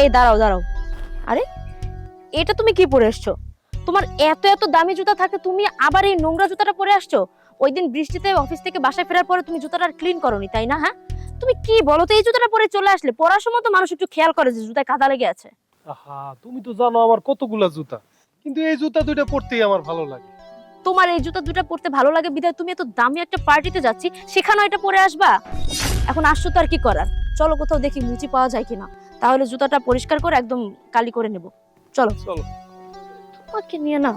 এই দাঁড়াও দাঁড়াও। আরে এটা তুমি কি পরে এসছো? তোমার এত এত দামি জুতা থাকে তুমি আবার এই নোংরা জুতাটা পরে আসছো? ওই দিন বৃষ্টিতে অফিস থেকে বাসায় ফেরার পরে তুমি জুতাটা আর ক্লিন করনি তাই না হ্যাঁ? তুমি কি বলো তো এই জুতাটা পরে চলে আসলে? পরার সময় তো মানুষ একটু খেয়াল করে যে জুতায় কাদা লেগে আছে। আহা তুমি তো জানো আমার কতগুলা জুতা। কিন্তু এই জুতা দুইটা পরতেই আমার ভালো লাগে। তোমার এই জুতা দুটো পরতে ভালো লাগে বিধায় তুমি এত দামি একটা পার্টিতে যাচ্ছি সেখানে এটা পরে আসবা? এখন আসছো তো আর কি করার? চলো কোথাও দেখি মুচি পাওয়া যায় কিনা। তাহলে জুতাটা পরিষ্কার করে একদম কালি করে নেব। চলো। চলো। তোমাকে নিয়ে না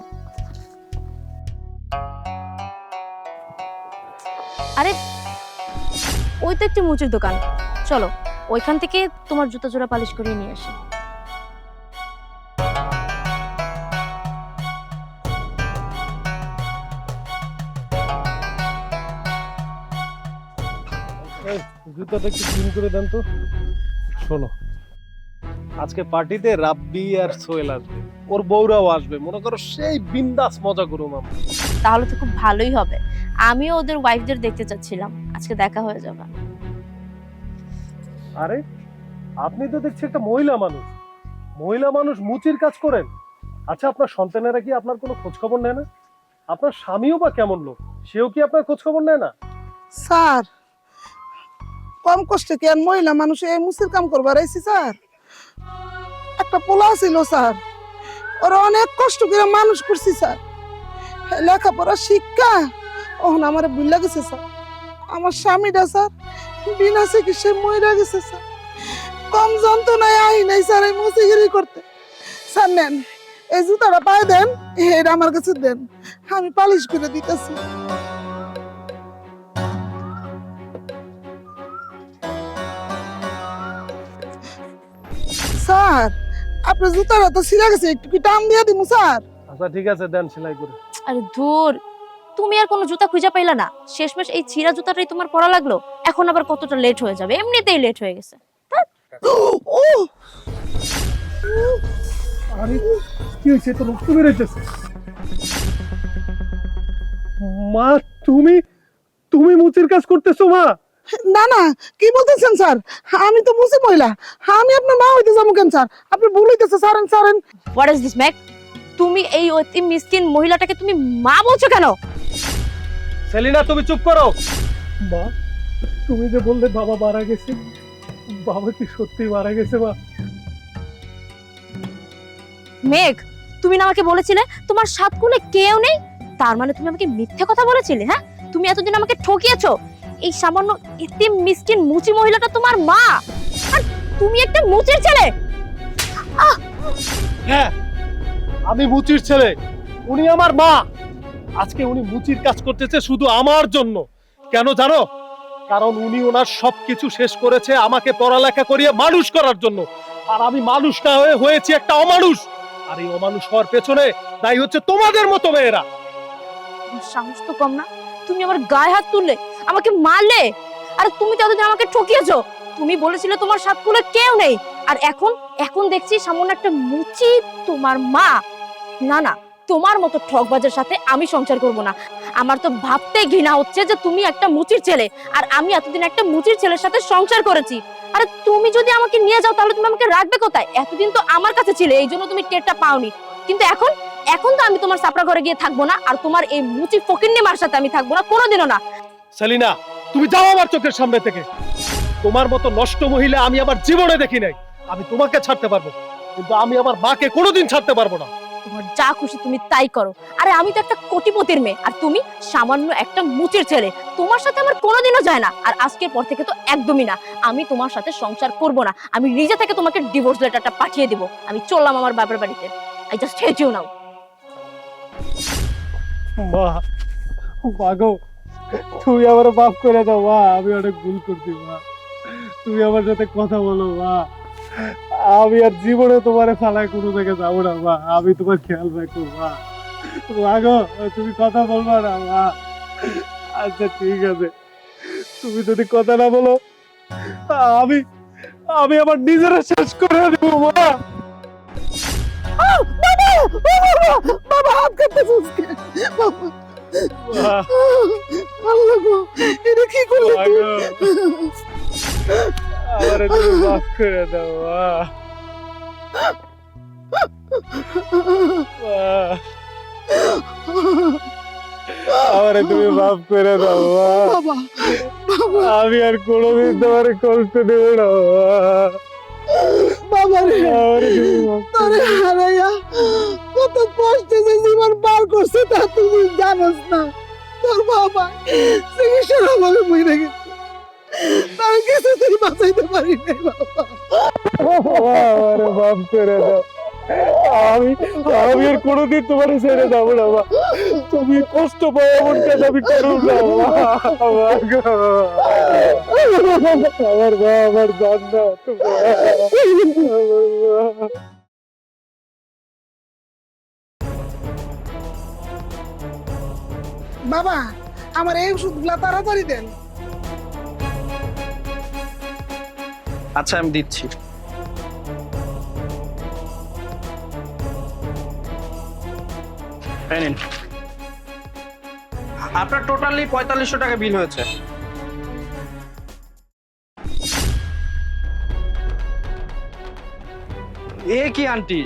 আরে ওই তো একটি মুচির দোকান। চলো ওইখান থেকে তোমার জুতা জোড়া পালিশ করিয়ে নিয়ে আসি। জুতাটা একটু ক্লিন করে দেন তো। শোনো আজকে পার্টিতে রাব্বি আর সোহেল আসবে। ওর বউরাও আসবে। মনে করো সেই বিন্দাস মজা করুম আমরা। তাহলে তো খুব ভালোই হবে। আমিও ওদের ওয়াইফদের দেখতে চাচ্ছিলাম। আজকে দেখা হয়ে যাবে। আরে আপনি তো দেখছি একটা মহিলা মানুষ। মহিলা মানুষ মুচির কাজ করেন। আচ্ছা আপনার সন্তানেরা কি আপনার কোনো খোঁজ খবর নেয় না? আপনার স্বামীও বা কেমন লোক? সেও কি আপনার খোঁজ খবর নেয় না? স্যার কম কষ্টে কি? আর মহিলা মানুষ এই মুসির কাম করবার আইছি স্যার? একটা পোলা ছিল, স্যার। ওরা অনেক কষ্ট করে মানুষ করছি, স্যার। লেখাপড়া, শিক্ষা, ওহন আমার ভুল গেছে স্যার। আমার স্বামীটা, স্যার, বিনা চিকিৎসায় মহিলা গেছে, স্যার। কম যন্ত্রণায় আই নাই, স্যার, এই মুসিগিরি করতে। স্যার, নেন, এই জুতাটা পায়ে দেন, এটা আমার কাছে দেন। আমি পালিশ করে দিতেছি। স্যার আপনার জুতাটা তো ছিঁড়ে গেছে একটু কি টান দিয়ে দিমু স্যার? আচ্ছা ঠিক আছে দেন সেলাই করে। আরে ধুর তুমি আর কোনো জুতা খুঁজে পাইলা না। শেষমেশ এই ছিঁড়া জুতাটাই তোমার পরা লাগল। এখন আবার কতটা লেট হয়ে যাবে? এমনিতেই লেট হয়ে গেছে। ও! আরে কি হয়েছে? তো রক্ত বেরোইতেছে মা তুমি তুমি মুচির কাজ করতেছো মা? না না কি বলতেছেন স্যার? আমি তো মুসি মহিলা। আমি আপনার মা হইতে যাব কেন স্যার? আপনি ভুল হইতেছে সারেন সারেন। হোয়াট ইজ দিস ম্যাক তুমি এই অতি মিসকিন মহিলাটাকে তুমি মা বলছো কেন? সেলিনা তুমি চুপ করো। মা তুমি যে বললে বাবা মারা গেছে বাবা কি সত্যি মারা গেছে মা? মেঘ তুমি না আমাকে বলেছিলে তোমার সাত কুলে কেউ নেই? তার মানে তুমি আমাকে মিথ্যে কথা বলেছিলে হ্যাঁ? তুমি এতদিন আমাকে ঠকিয়েছো। এই সামান্য এতিম মিসকিন মুচি মহিলাটা তোমার মা। আর তুমি একটা মুচির ছেলে। হ্যাঁ আমি মুচির ছেলে। উনি আমার মা। আজকে উনি মুচির কাজ করতেছে শুধু আমার জন্য। কেন জানো? কারণ উনি ওনার সবকিছু শেষ করেছে আমাকে পড়ালেখা করিয়ে মানুষ করার জন্য। আর আমি মানুষ না হয়ে হয়েছি একটা অমানুষ। আর এই অমানুষ হওয়ার পেছনে তাই হচ্ছে তোমাদের মতো মেয়েরা। তোমার সাহস তো কম না। তুমি আমার গায়ে হাত তুললে। আমাকে মারলে? আর তুমি তো এতদিন আমাকে ঠকিয়েছো। তুমি বলেছিলে তোমার সাত কুলে কেউ নেই। আর এখন এখন দেখছি সামান্য একটা মুচি তোমার মা। না না, তোমার মতো ঠকবাজের সাথে আমি সংসার করব না। আমার তো ভাবতে ঘৃণা হচ্ছে যে তুমি একটা মুচির ছেলে। আর আমি এতদিন একটা মুচির ছেলের সাথে সংসার করেছি। আরে তুমি যদি আমাকে নিয়ে যাও, তাহলে তুমি আমাকে রাখবে কোথায়? এতদিন তো আমার কাছে ছিলে, এই জন্য তুমি টেরটা পাওনি। কিন্তু এখন এখন তো আমি তোমার সাপড়া ঘরে গিয়ে থাকব না। আর তোমার এই মুচি ফকিন্নি মার সাথে আমি থাকব না, কোনোদিনও না। সেলিনা তুমি যাও আমার চোখের সামনে থেকে। তোমার মতো নষ্ট মহিলা আমি আমার জীবনে দেখি নাই। আমি তোমাকে ছাড়তে পারব কিন্তু আমি আমার মাকে কোনোদিন ছাড়তে পারব না। তোমার যা খুশি তুমি তাই করো। আরে আমি তো একটা কোটিপতির মেয়ে আর তুমি সামান্য একটা মুচির ছেলে। তোমার সাথে আমার কোনোদিনও যায় না আর আজকের পর থেকে তো একদমই না। আমি তোমার সাথে সংসার করব না। আমি নিজে থেকে তোমাকে ডিভোর্স লেটারটা পাঠিয়ে দিব। আমি চললাম আমার বাবার বাড়িতে। I just hate you now মা মা গো তুমি আমার মাফ করে দাও মা। আমি অনেক ভুল করছি মা। তুমি আমার সাথে কথা বলো মা। আমি আর জীবনে তোমার ফালায় কোনো জায়গায় যাব না মা। আমি তোমার খেয়াল রাখব মা। মা গো তুমি কথা বলবা না মা। আচ্ছা ঠিক আছে। তুমি যদি কথা না বলো আমি আমি আমার নিজেরা শেষ করে দেবো মা। বাবা বাবা, বাবা আল্লাহ গো এটা কি করলি তুই আমারে তুমি মাফ করে দাও মা আমারে তুমি মাফ করে দাও বাবা আমি আর কোনোদিন তোমার কষ্ট দেব না বাবা রে। তোরে হারাইয়া কত কষ্টে করছে তা তুই জানোস না। তোর বাবা চিকিৎসার অভাবে মরে গেছে। তার কিছু তুই বাঁচাইতে পারি নাই, বাবা। মাফ করে দাও। আমি আমি আর কোনোদিন তোমার ছেড়ে যাব না মা তুমি কষ্ট পাও এমন কাজ আমি করব না। আমার মা আমার জান্নাত মা। আমার বাবা, আমার এই ওষুধগুলা তাড়াতাড়ি দেন। আচ্ছা আমি দিচ্ছি। আপনার টোটালি পঁয়তাল্লিশশো টাকা বিল হয়েছে। এ কি আন্টি?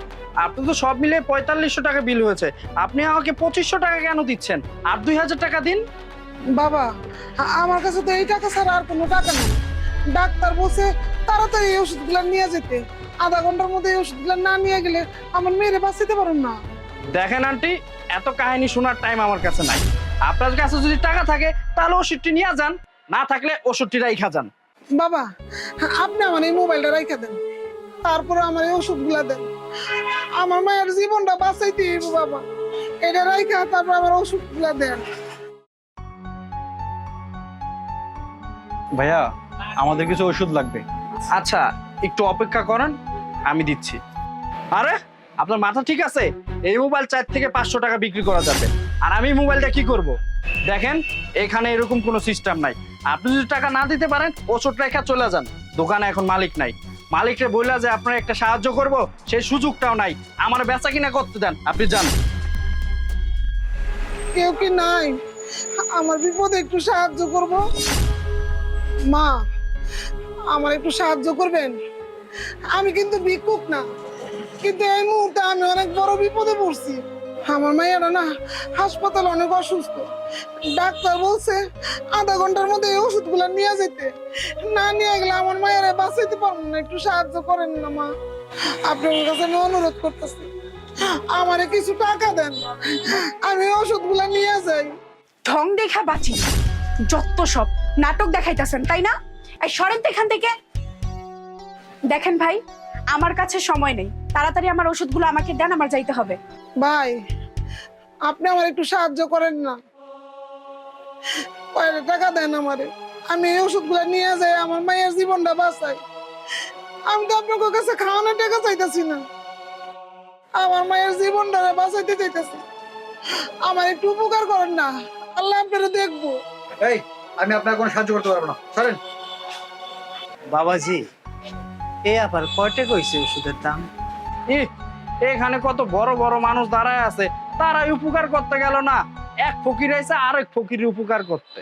আপনি তো সব মিলে পঁয়তাল্লিশশো টাকা বিল হয়েছে। আপনি আমাকে পঁচিশশো টাকা কেন দিচ্ছেন? আর দুই হাজার টাকা দিন। বাবা আমার কাছে তো এই টাকা ছাড়া আর কোনো টাকা নেই। ডাক্তার বলছে তাড়াতাড়ি এই ওষুধগুলা নিয়ে যেতে। আধা ঘণ্টার মধ্যে এই ওষুধগুলা না নিয়ে গেলে আমার মেয়েরে বাঁচাতে পারুন না। দেখেন আন্টি এত কাহিনী শোনার টাইম আমার কাছে নাই। আপনার কাছে যদি টাকা থাকে তাহলে ওষুধটি নিয়ে যান। না থাকলে ওষুধটি রাইখা যান। বাবা আপনি আমার এই মোবাইলটা রাইখা দেন। তারপরে আমার এই ওষুধগুলা দেন। আমার মায়ের জীবনটা বাঁচাইতে হইব বাবা। এটা রাইখা তারপর আমার ওষুধগুলা দেন। ভাইয়া আমাদের কিছু ওষুধ লাগবে। আচ্ছা একটু অপেক্ষা করেন আমি দিচ্ছি। আরে আপনার মাথা ঠিক আছে? এই মোবাইল চার থেকে পাঁচশো টাকা বিক্রি করা যাবে। আর আমি মোবাইলটা কি করব? দেখেন এখানে এরকম কোনো সিস্টেম নাই। আপনি যদি টাকা না দিতে পারেন ওষুধ রেখা চলে যান। দোকানে এখন মালিক নাই। মালিককে বললা যে আপনার একটা সাহায্য করব সেই সুযোগটাও নাই। আমার বেচা কিনা করতে দেন, আপনি যান। কেউ কি নাই? আমার বিপদে একটু সাহায্য করব? মা, আমার একটু সাহায্য করবেন? আমি কিন্তু ভিক্ষুক না। কিন্তু এই মুহূর্তে আমি অনেক বড় বিপদে পড়ছি। আমার মায়েরা না হাসপাতাল অনেক অসুস্থ। ডাক্তার বলছে আধা ঘণ্টার মধ্যে এই ওষুধগুলো নিয়ে যেতে। না নিয়ে গেলে আমার মায়েরা বাঁচাইতে পারব না, একটু সাহায্য করেন না মা। আপনার কাছে আমি অনুরোধ করতেছি, আমারে কিছু টাকা দেন, আমি ওষুধগুলো নিয়ে যাই। ঢং দেখা বাঁচি যত সব নাটক দেখাইতেছেন, তাই না? এই সরেন এখান থেকে। দেখেন ভাই, আমার কাছে সময় নেই। তাড়াতাড়ি আমার ওষুধগুলো আমাকে দেন, আমার যাইতে হবে। ভাই আপনি আমার একটু সাহায্য করেন না। কয়টা টাকা দেন আমারে? আমি এই ওষুধগুলো নিয়ে যাই আমার মায়ের জীবনটা বাঁচাই। আমি তো আপনার কাছে খাওয়ানোর টাকা চাইতেছি না। আমার মায়ের জীবনটা বাঁচাইতে চাইতেছি। আমার একটু উপকার করেন না আল্লাহ আপনারা দেখব। এই আমি আপনার কোনো সাহায্য করতে পারব না। সরেন। বাবাজি এ আবার কয়টা কইছে ওষুধের দাম? এখানে কত বড় বড় মানুষ দাঁড়ায় আছে তারাই উপকার করতে গেল না। এক ফকির আইছে আরেক ফকির উপকার করতে।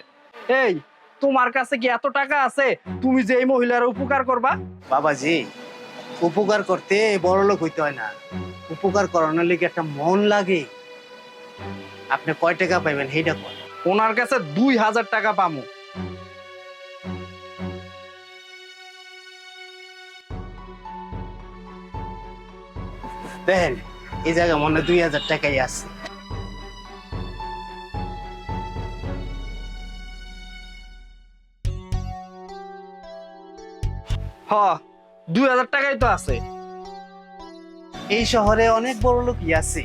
এই তোমার কাছে কি এত টাকা আছে? তুমি যে এই মহিলার উপকার করবা? বাবাজি উপকার করতে বড় লোক হইতে হয় না। উপকার করানোর লিগে একটা মন লাগে। আপনি কয় টাকা পাইবেন সেইটা কর ওনার কাছে দুই হাজার টাকা পামু। দেখেন এই জায়গায় মনে দুই হাজার টাকাই আছে। হ দুই হাজার টাকাই তো আছে। এই শহরে অনেক বড় লোকই আছে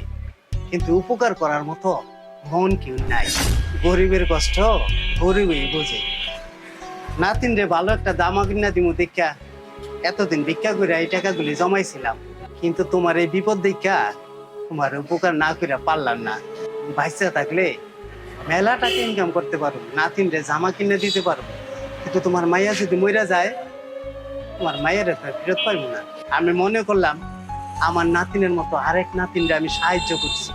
কিন্তু উপকার করার মতো মন কেউ নাই। গরিবের কষ্ট গরিবই বোঝে। নাতিন রে ভালো একটা দামা কিনা দিমু দেখা এতদিন ভিক্ষা করে এই টাকাগুলি জমাইছিলাম। কিন্তু তোমার এই বিপদ দেখা তোমার উপকার না করে পারলাম না। বাইসা থাকলে মেলা টাকা ইনকাম করতে পারো? নাতিন রে জামা কিনে দিতে পারো। কিন্তু তোমার মাইয়া যদি মইরা যায় তোমার মায়ের ফেরত পাইবো না। আমি মনে করলাম আমার নাতিনের মতো আরেক নাতিনরে আমি সাহায্য করছি।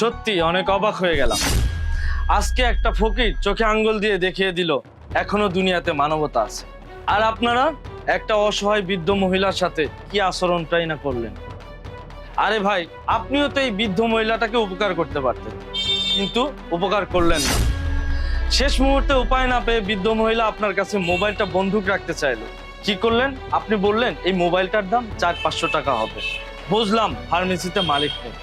সত্যি অনেক অবাক হয়ে গেলাম। আজকে একটা ফকির চোখে আঙ্গুল দিয়ে দেখিয়ে দিল এখনও দুনিয়াতে মানবতা আছে। আর আপনারা? একটা অসহায় বৃদ্ধ মহিলার সাথে কি আচরণটাই না করলেন? আরে ভাই, আপনিও তো এই বৃদ্ধ মহিলাটাকে উপকার করতে পারতেন, কিন্তু উপকার করলেন না। শেষ মুহূর্তে উপায় না পেয়ে বৃদ্ধ মহিলা আপনার কাছে মোবাইলটা বন্দুক রাখতে চাইলো। কি করলেন? আপনি বললেন, এই মোবাইলটার দাম চার পাঁচশো টাকা হবে। বুঝলাম ফার্মেসিতে মালিক নেই।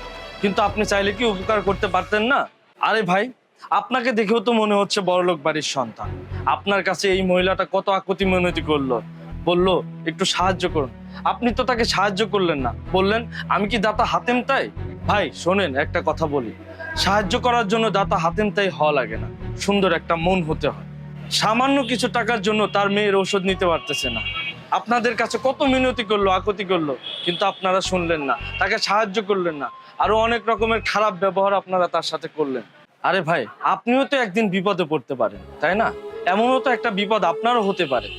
কিন্তু আপনি চাইলে কি উপকার করতে পারতেন না? আরে ভাই আপনাকে দেখেও তো মনে হচ্ছে বড়লোক বাড়ির সন্তান। আপনার কাছে এই মহিলাটা কত আকুতি মিনতি করল। বলল, একটু সাহায্য করুন। আপনি তো তাকে সাহায্য করলেন না। বললেন, আমি কি দাতা হাতেম তাই? ভাই, শোনেন, একটা কথা বলি। সাহায্য করার জন্য দাতা হাতেম তাই হওয়া লাগে না। সুন্দর একটা মন হতে হয়। সামান্য কিছু টাকার জন্য তার মেয়ের ওষুধ নিতে পারতেছে না। আপনাদের কাছে কত মিনতি করল, আকতি করল, কিন্তু আপনারা শুনলেন না। তাকে সাহায্য করলেন না। আরও অনেক রকমের খারাপ ব্যবহার আপনারা তার সাথে করলেন। আরে ভাই, আপনিও তো একদিন বিপদে পড়তে পারেন, তাই না? এমনও তো একটা বিপদ আপনারও হতে পারে।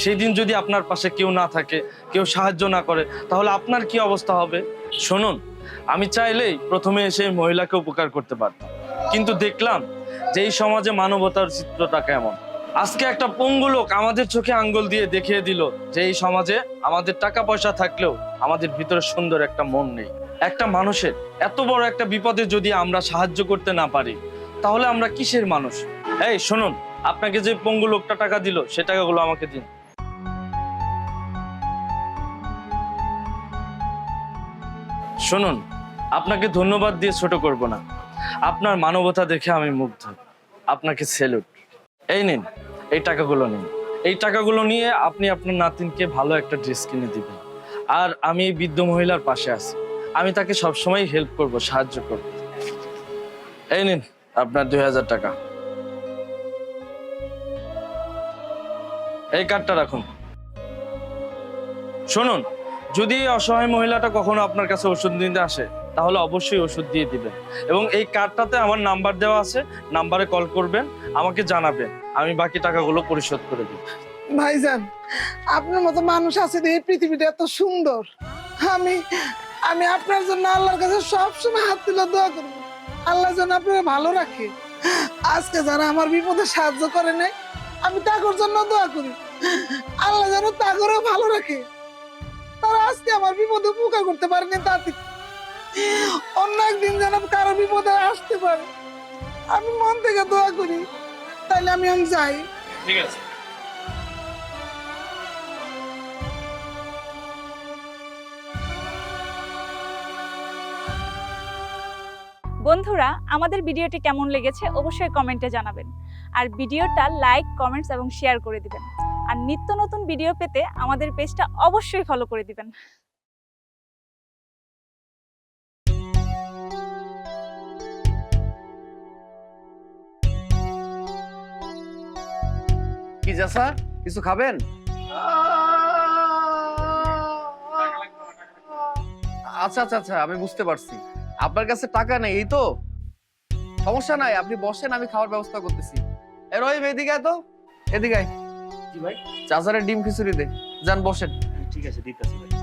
সেই দিন যদি আপনার পাশে কেউ না থাকে, কেউ সাহায্য না করে, তাহলে আপনার কি অবস্থা হবে? শুনুন, আমি চাইলেই প্রথমে এসে মহিলাকে উপকার করতে পারতাম। কিন্তু দেখলাম যে এই সমাজে মানবতার চিত্রটা কেমন। আজকে একটা পঙ্গু লোক আমাদের চোখে আঙ্গুল দিয়ে দেখিয়ে দিল যে এই সমাজে আমাদের টাকা পয়সা থাকলেও আমাদের ভিতরে সুন্দর একটা মন নেই। একটা মানুষের এত বড় একটা বিপদে যদি আমরা সাহায্য করতে না পারি, তাহলে আমরা কিসের মানুষ? এই, শুনুন, আপনাকে যে পঙ্গু লোকটা টাকা দিল, সে টাকাগুলো আমাকে দিন। শুনুন, আপনাকে ধন্যবাদ দিয়ে ছোট করব না। আপনার মানবতা দেখে আমি মুগ্ধ। আপনাকে সেলুট এই নিন, এই টাকাগুলো নিন। এই টাকাগুলো নিয়ে আপনি আপনার নাতিনকে ভালো একটা ড্রেস কিনে দিবেন। আর আমি এই বৃদ্ধ মহিলার পাশে আছি। আমি তাকে সবসময় হেল্প করব, সাহায্য করব। এই নিন, আপনার দুই হাজার টাকা। এই কার্ডটা রাখুন। শুনুন, যদি অসহায় মহিলাটা কখনো আপনার কাছে ওষুধ নিতে আসে, তাহলে অবশ্যই ওষুধ দিয়ে দিবেন। এবং এই কার্ডটাতে আমার নাম্বার দেওয়া আছে নাম্বারে কল করবেন, আমাকে জানাবেন, আমি বাকি টাকাগুলো পরিশোধ করে দিব ভাইজান, আপনার মতো মানুষ আছে এই পৃথিবীটা এত সুন্দর। আমি আমি আপনার জন্য আল্লাহর কাছে সবসময় হাত তুলে দোয়া করব। আল্লাহ যেন আপনাকে ভালো রাখে। আজকে যারা আমার বিপদে সাহায্য করে নাই, আমি তাগর জন্য দোয়া করি। আল্লাহ যেন তাগরও ভালো রাখে। তারা আজকে আমার বিপদে উপকার করতে পারেনি তাতে। অন্য একদিন যেন কারও বিপদে আসতে পারে। আমি মন থেকে দোয়া করি। তাহলে আমি আমি যাই। ঠিক আছে। বন্ধুরা, আমাদের ভিডিওটি কেমন লেগেছে অবশ্যই কমেন্টে জানাবেন। আর ভিডিওটা লাইক, কমেন্টস এবং শেয়ার করে দিবেন। আর নিত্য নতুন ভিডিও পেতে আমাদের পেজটা অবশ্যই ফলো করে দিবেন। কি স্যার কিছু খাবেন? আচ্ছা আচ্ছা আচ্ছা আমি বুঝতে পারছি। আপনার কাছে টাকা নেই এই তো। সমস্যা নাই আপনি বসেন আমি খাওয়ার ব্যবস্থা করতেছি। এ রহিম এদিকে তো। এদিকে চাচারের ডিম খিচুড়ি দে। যান বসেন। ঠিক আছে দিতেছি ভাই।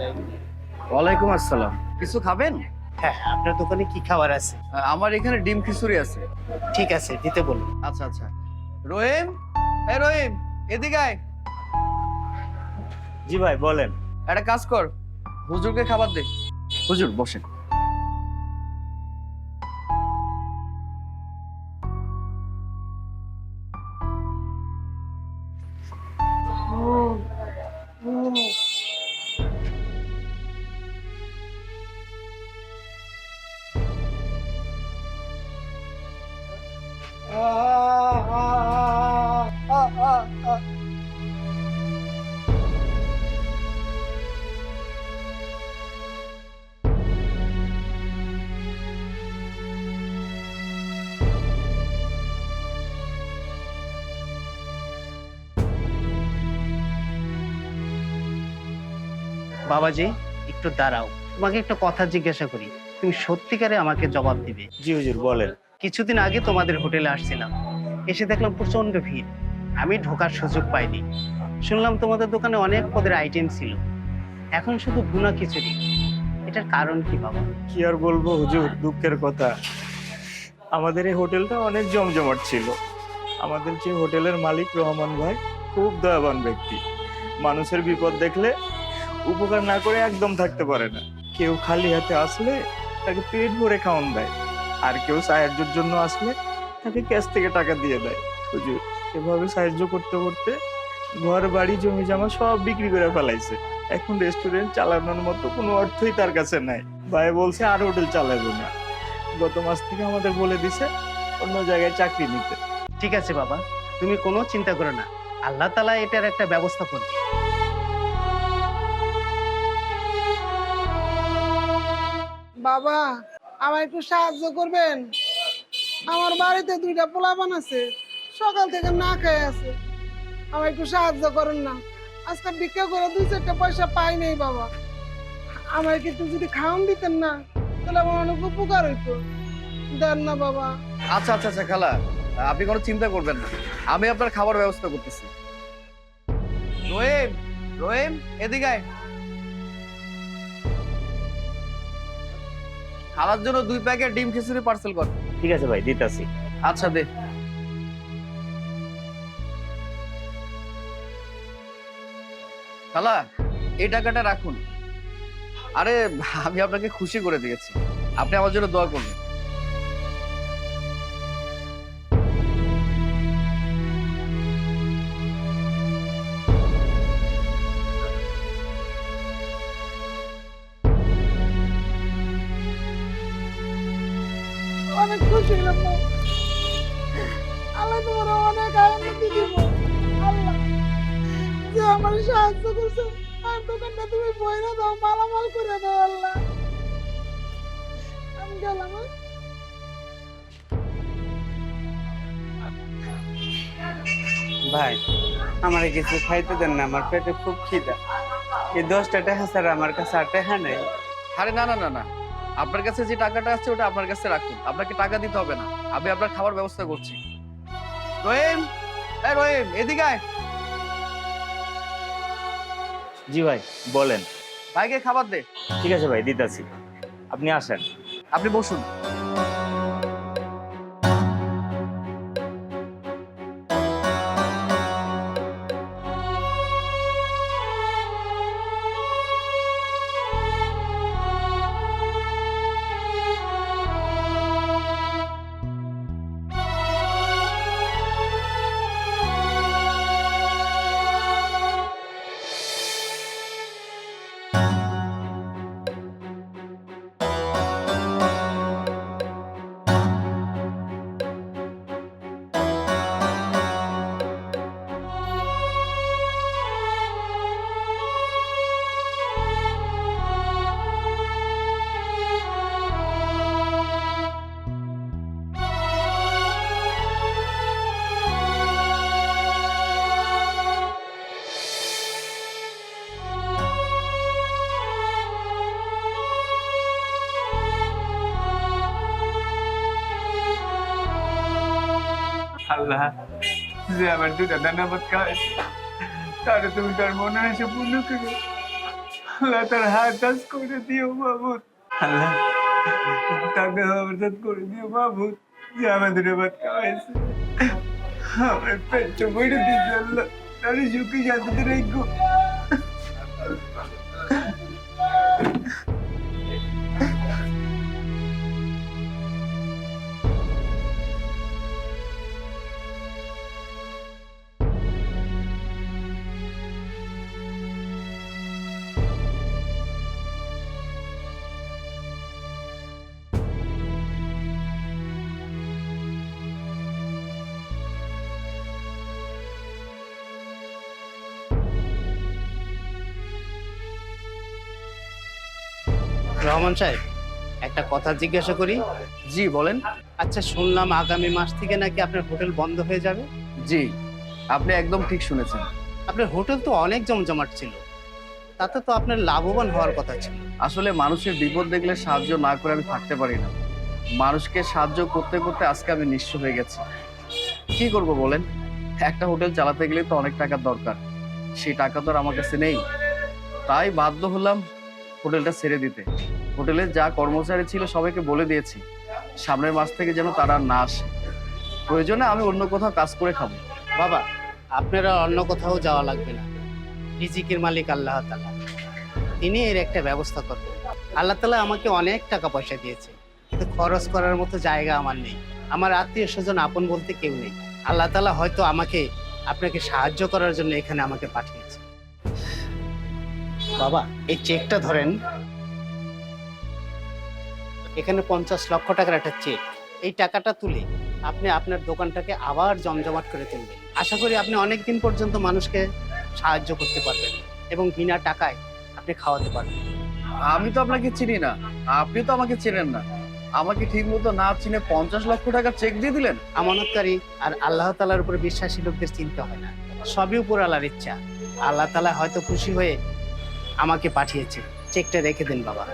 ওয়ালাইকুম আসসালাম। কিছু খাবেন? হ্যাঁ আপনার দোকানে কি খাবার আছে? আমার এখানে ডিম খিচুড়ি আছে। ঠিক আছে দিতে বলুন। আচ্ছা আচ্ছা। রহিম? এই রহিম এদিকে আয়। জি ভাই বলেন। একটা কাজ কর হুজুরকে খাবার দে। হুজুর বসেন। বাবাজি একটু দাঁড়াও। তোমাকে একটা কথা জিজ্ঞাসা করি। তুমি সত্যিকারে আমাকে জবাব দিবে? জি হুজুর বলেন। কিছুদিন আগে তোমাদের হোটেলে আসছিলাম। এসে দেখলাম প্রচণ্ড ভিড়। আমি ঢোকার সুযোগ পাইনি। শুনলাম তোমাদের দোকানে অনেক পদের আইটেম ছিল। এখন শুধু ভুনা খিচুড়ি। এটার কারণ কি বাবা? কি আর বলব হুজুর, দুঃখের কথা। আমাদের এই হোটেলটা অনেক জমজমাট ছিল। আমাদের যে হোটেলের মালিক রহমান ভাই খুব দয়াবান ব্যক্তি। মানুষের বিপদ দেখলে উপকার না করে একদম থাকতে পারে না। কেউ খালি হাতে আসলে তাকে পেট ভরে খাওয়ান দেয়। আর কেউ সাহায্যের জন্য আসলে তাকে ক্যাশ থেকে টাকা দিয়ে দেয়। হুজুর এভাবে সাহায্য করতে করতে ঘর বাড়ি জমি জমা সব বিক্রি করে ফেলাইছে। এখন রেস্টুরেন্ট চালানোর মতো কোনো অর্থই তার কাছে নাই। ভাই বলছে আর হোটেল চালাবো না। গত মাস থেকে আমাদের বলে দিছে অন্য জায়গায় চাকরি নিতে। ঠিক আছে বাবা তুমি কোনো চিন্তা করো না। আল্লাহ তালা এটার একটা ব্যবস্থা করবে। বাবা আমার একটু সাহায্য করবেন? আমার বাড়িতে দুইটা পোলাপান আছে। সকাল থেকে না খেয়ে আছে। আমার একটু সাহায্য করেন না। আজকে ভিক্ষা করে দুই চারটা পয়সা পাই নাই বাবা। আমার একটু যদি খাওয়ান দিতেন না তাহলে আমার অনেক উপকার হইতো। দেন না বাবা। আচ্ছা আচ্ছা আচ্ছা খালা আপনি কোনো চিন্তা করবেন না। আমি আপনার খাবার ব্যবস্থা করতেছি। রহিম রহিম এদিকে আয়। খালার জন্য দুই প্যাকেট ডিম খিচুড়ি পার্সেল কর। ঠিক আছে ভাই দিতাছি। আচ্ছা দে। খালা, এই টাকাটা রাখুন। আরে, আমি আপনাকে খুশি করে দিয়েছি। আপনি আমার জন্য দোয়া করবেন। ভাই আমার কিছু খাইতে দেন না আমার পেটে খুব খিদা। এই দশটা টাকা ছাড়া আমার কাছে আর টাকা নেই। আরে না না না না। আপনার কাছে যে টাকাটা আছে ওটা আপনার কাছে রাখুন। আপনাকে টাকা দিতে হবে না। আমি আপনার খাবার ব্যবস্থা করছি। রহিম এই রহিম এদিকে আয়। জি ভাই বলেন। ভাইকে খাবার দে। ঠিক আছে ভাই দিতাছি। আপনি আসেন। আপনি বসুন। আল্লাহ যে আমার দুটা দানাবাদ খাওয়াইছে তাহলে তুমি তার মনে এসে পূর্ণ করে আল্লাহ তার হাত টাচ করে দিও বাবু আল্লাহ তাকে অবরোধ করে দিও বাবু যে আমার দুটো ভাত খাওয়াইছে। আমার পেট বইটা দিয়েছে আল্লাহ। তাহলে সুখী শান্তিতে রেখো। রহমান সাহেব একটা কথা জিজ্ঞাসা করি। জি বলেন। আচ্ছা শুনলাম আগামী মাস থেকে নাকি আপনার হোটেল বন্ধ হয়ে যাবে? জি আপনি একদম ঠিক শুনেছেন। আপনার হোটেল তো অনেক জমজমাট ছিল। তাতে তো আপনার লাভবান হওয়ার কথা ছিল। আসলে মানুষের বিপদ দেখলে সাহায্য না করে আমি থাকতে পারি না। মানুষকে সাহায্য করতে করতে আজকে আমি নিঃস্ব হয়ে গেছি। কি করব বলেন? একটা হোটেল চালাতে গেলে তো অনেক টাকার দরকার। সেই টাকা তো আর আমার কাছে নেই। তাই বাধ্য হলাম হোটেলটা ছেড়ে দিতে। হোটেলে যা কর্মচারী ছিল সবাইকে বলে দিয়েছি, সামনের মাস থেকে যেন তারা না আসে। প্রয়োজনে আমি অন্য কোথাও কাজ করে খাব। বাবা, আপনারা অন্য কোথাও যাওয়া লাগবে না। রিজিকের মালিক আল্লাহ তালা তিনি এর একটা ব্যবস্থা করবেন। আল্লাহ তালা আমাকে অনেক টাকা পয়সা দিয়েছে। কিন্তু খরচ করার মতো জায়গা আমার নেই। আমার আত্মীয় স্বজন আপন বলতে কেউ নেই। আল্লাহ তালা হয়তো আমাকে, আপনাকে সাহায্য করার জন্য এখানে আমাকে পাঠিয়েছে। বাবা এই চেকটা ধরেন। এখানে পঞ্চাশ লক্ষ টাকার একটা চেক এই টাকাটা তুলে আপনি আপনার দোকানটাকে আবার জমজমাট করে তুলবেন। আশা করি আপনি অনেক দিন পর্যন্ত মানুষকে সাহায্য করতে পারবেন এবং বিনা টাকায় আপনি খাওয়াতে পারবেন। আমি তো আপনাকে চিনি না। আপনি তো আমাকে চেনেন না। আমাকে ঠিক মতো না চিনে পঞ্চাশ লক্ষ টাকা চেক দিয়ে দিলেন? আমানতকারী আর আল্লাহ তালার উপরে বিশ্বাসী লোকদের চিন্তা হয় না। সবই উপর আল্লাহর ইচ্ছা। আল্লাহ তালা হয়তো খুশি হয়ে আমাকে পাঠিয়েছে। চেকটা রেখে দিন বাবা।